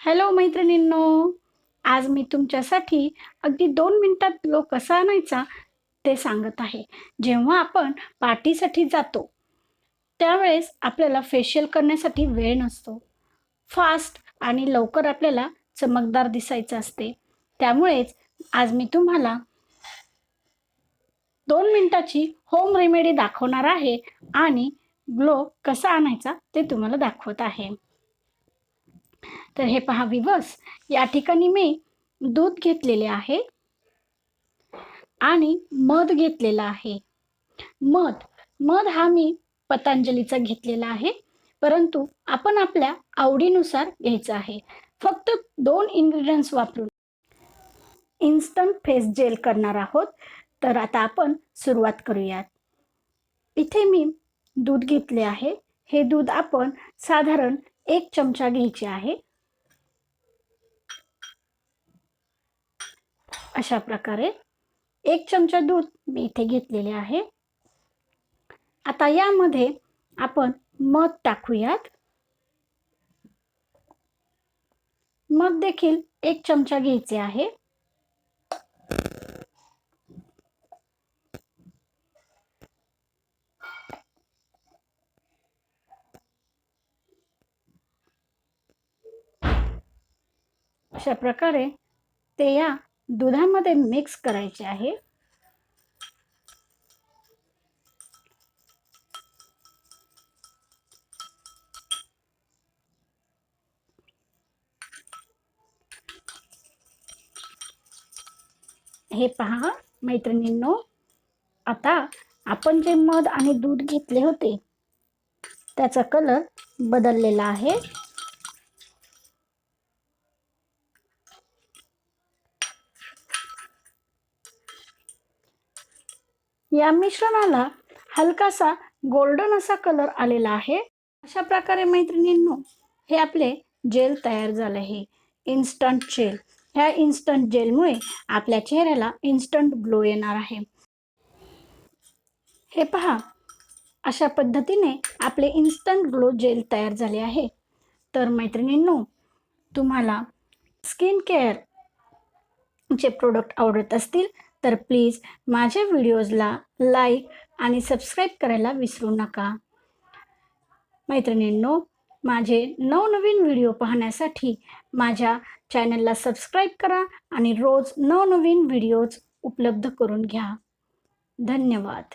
Hello मैत्रिणींनो आज मी तुमच्यासाठी अगदी दोन मिनिटात ग्लो कसा आणायचा ते सांगत आहे. जेव्हा आपण पार्टीसाठी जातो त्यावेळेस आपल्याला फेशियल करण्यासाठी वेळ नसतो. फास्ट आणि लवकर आपल्याला चमकदार दिसायचं असते. त्यामुळेच आज मी तुम्हाला दोन मिनिटाची होम रेमेडी दाखवणार आहे आणि ग्लो कसा आणायचा ते तुम्हाला दाखवत आहे. तर हे पहा विवस या ठिकाणी मी दूध घेतलेले आहे आणि मध घेतलेला आहे. मध मध हा मी पतंजलीचा घेतलेला आहे परंतु आपण आपल्या आवडीनुसार घ्यायचं आहे. फक्त दोन इन्ग्रेडियंट्स वापरून इन्स्टंट फेस जेल करणार आहोत. तर आता आपण सुरुवात करूयात. इथे मी दूध घेतले आहे. हे दूध आपण साधारण एक चमचा घ्यायची आहे. अशा प्रकारे एक चमचा दूध मी इथे घेतलेले आहे. आता यामध्ये आपण मध टाकूयात. मध देखील एक चमचा घ्यायचे आहे. अशा प्रकारे ते या दुधामध्ये मिक्स करायचे आहे. हे पहा मैत्रिणींनो आता आपण जे मध आणि दूध घेतले होते त्याचा कलर बदललेला आहे. या मिश्रणाला हलकासा गोल्डन असा कलर आलेला आहे. अशा प्रकारे मैत्रिणींनो हे आपले जेल तयार झाले आहे. इन्स्टंट जेल ह्या इन्स्टंट जेलमुळे आपल्या चेहऱ्याला इन्स्टंट ग्लो येणार आहे. हे पहा अशा पद्धतीने आपले इन्स्टंट ग्लो जेल तयार झाले आहे. तर मैत्रिणींनो तुम्हाला स्किन केअरचे प्रोडक्ट आवडत असतील तर प्लीज माझ्या व्हिडिओजला लाईक आणि सबस्क्राईब करायला विसरू नका. मैत्रिणींनो माझे नवनवीन व्हिडिओ पाहण्यासाठी माझ्या चॅनलला सबस्क्राईब करा आणि रोज नवनवीन व्हिडिओज उपलब्ध करून घ्या. धन्यवाद.